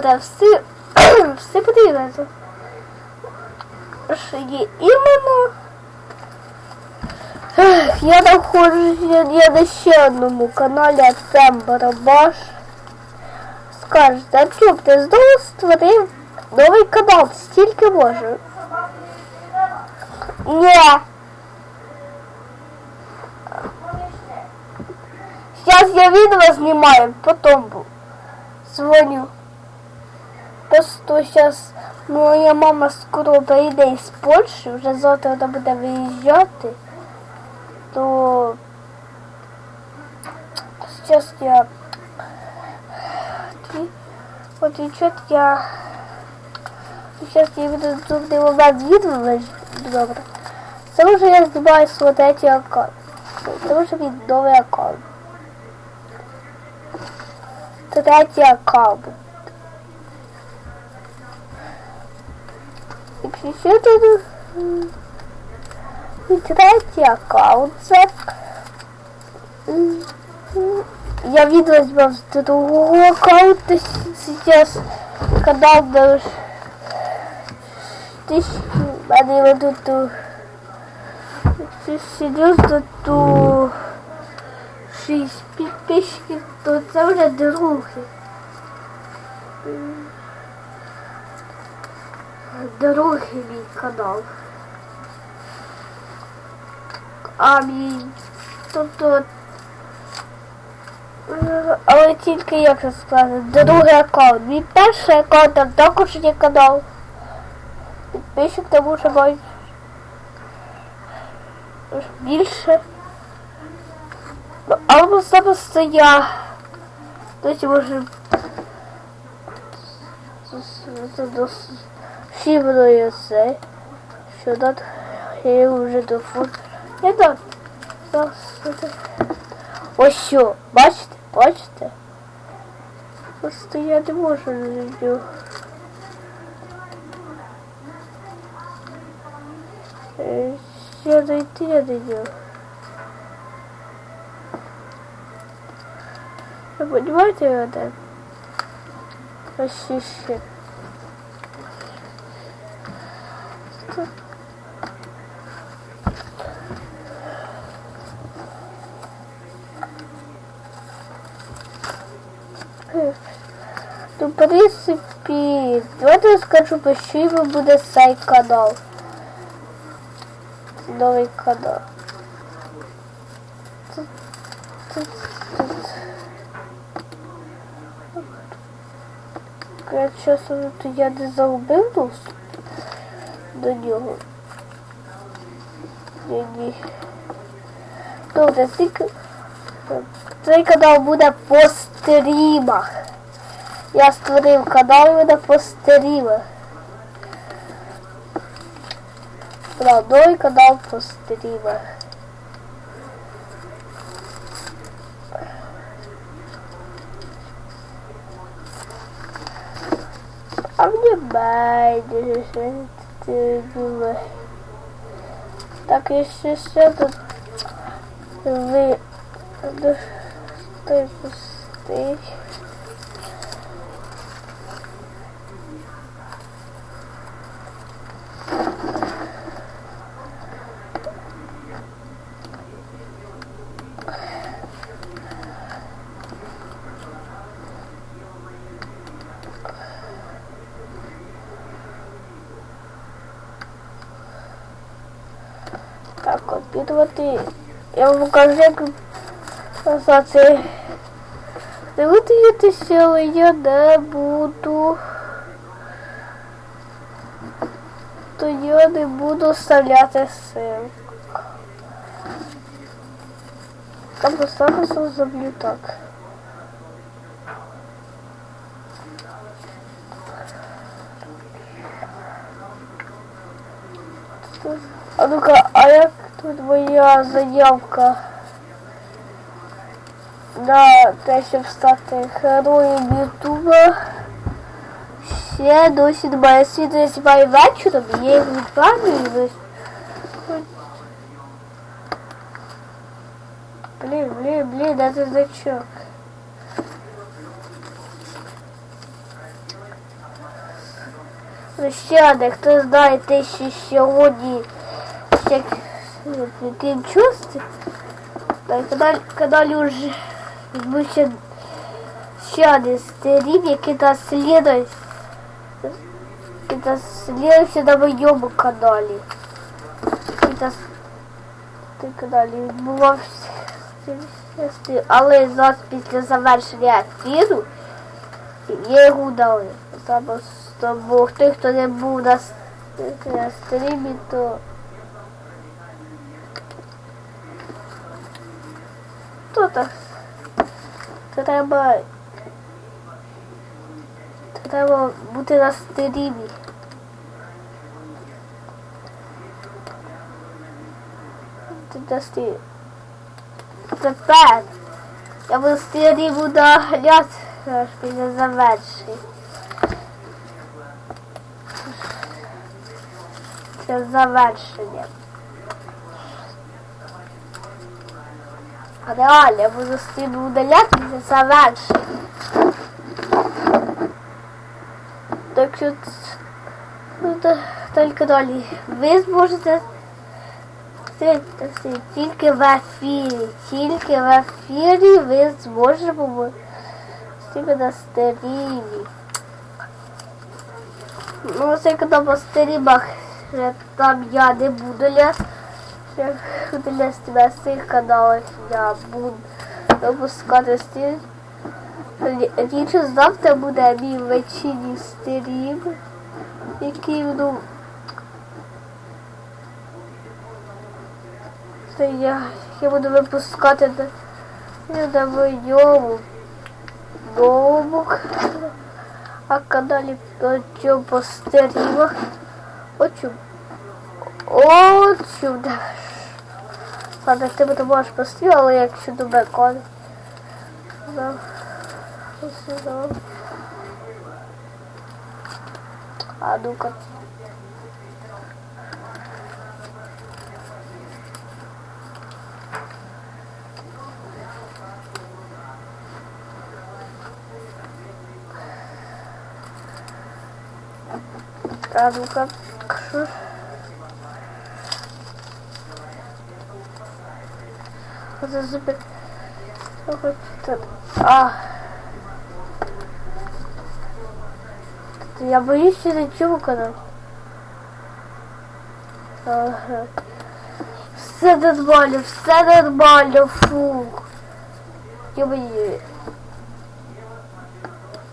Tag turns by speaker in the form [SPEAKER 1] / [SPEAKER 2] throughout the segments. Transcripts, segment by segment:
[SPEAKER 1] добре, все, все подивилися. Що є іменно. Ех, Я знаходжуся я на ще одному каналі Артем Барабаш. Скажете, Артем, ти знову створив новий канал, стільки може. Ні. Сейчас я видео снимаю, потом бу- звоню. Просто сейчас моя мама скоро прийде з Польщі, вже завтра вона буде виїжджати, то зараз я Тві- от і чот я зараз я буду зробити момент відео, добре. Це вже я знімаю свій третій аккаунт. Це вже мій новий аккаунт. Третій аккаунт. Якщо що, то м, і третій аккаунт. Це м, м, я відео знімав з другого аккаунта. Сейчас канал на тисячу, в мене його тут у- серйозно, то шість підписчиків, то це вже другий. Другий мій канал. А мій, тобто, е, але тільки як це сказати, другий аккаунт. Мій перший аккаунт там також є канал. Підписчик там може мати більше. Ну, Або особисто я. Досі може це. Що дат я вже до фон. Я дат. Ось що, бачите? Бачите? Просто я не можу не Е, Ще зайти я не знаю. Вы понимаете это? Почище. Ну, в принципі, давайте я скажу, по що йому буде цей канал. Новий канал. Тут, тут, тут. Я чесно, то я не загубив доступ до нього. Ні, ні. Добре, тільки цей канал буде по стрімах. Я створив канал буде по стрімах. Да, новий канал по стрімах. А мне байдуже, що ти думаєш. Так, якщо що, то ви до той пустий. Так, комп'ютерувати. Я вам покажу, як це. Дивитися, але я не буду. То я не буду вставляти сил. Там поставлю заб'ю так. А ну-ка, а як тут моя заявка на те, щоб стати героєм Ютуба? Ще досі немає світу, я знімаю вечором, і я їх відправлю. Блін, блін, блін, це значок. Ну, Ще не, хто знає те, що сьогодні ще крім чувств, на каналі, каналі вже відбувся ще один стрім, який нас слідує, який нас слідується на моєму каналі. Який нас на каналі відбувався. стрім. Але зараз після завершення ефіру я його дали. Саме з тобою. Хто, хто не був на, с- на стрімі, то то так. Треба. Треба бути на стрімі. Ти на стрімі. Тепер. Я буду стріму нагляд, аж після завершення. Це завершення. реально, я буду стрім удаляти після завершення. Так що ц- ну, та- тільки далі. Ви зможете стрім- тільки в ефірі. Тільки в ефірі ви зможете побачити стріми на стрімі. Ну, це коли по стрімах, е, там я не буду ля, я буду лясти на цих каналах, я буду випускати стрім. Річі завтра буде мій вечірній стрім, який буду Це я, я буду випускати на, на моєму новому а каналі по по стрімах. Очу. Очу. да. Ладно, ти мене можеш постріл, але якщо до бекон. Да. А ну-ка. А ну-ка. Супер. А. Я боюсь, что это чукано. Ага. Все нормально, все нормально, фух. Я боюсь.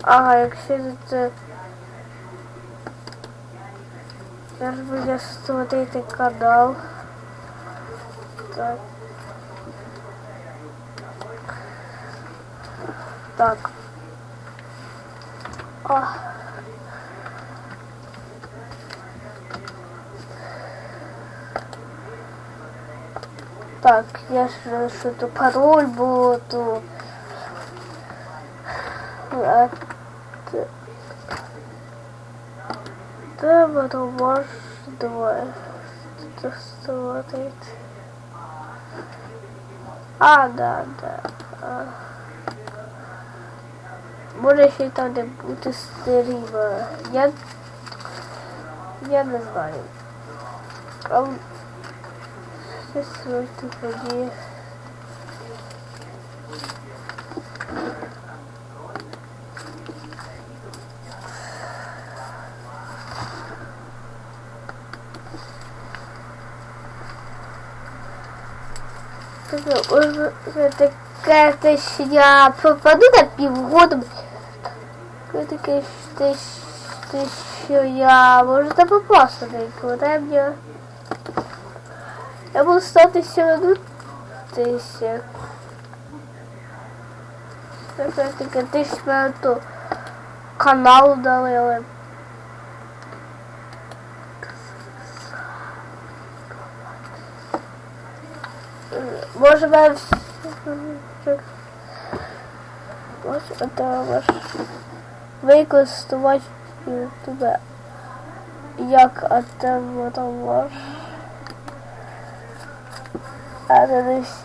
[SPEAKER 1] Ага, якщо це... Зараз буде створити канал. Так. Так. О. Так, я ж що то пароль було, то... Треба то ваш двоє. Створити. А, да, да. А. Може ще й там не бути стріма. Я, я не знаю. А щось тут тоді. Таке, ой, ви таке те, що я пропаду на півгоду. Таке, що те, що- я можу та попасти куди мені. Я буду стати ще одну тисячу. Таке таке тисячу то канал дали, але Може вам Ось це ваш використовувати ютубе. Як а ваш. А не всі.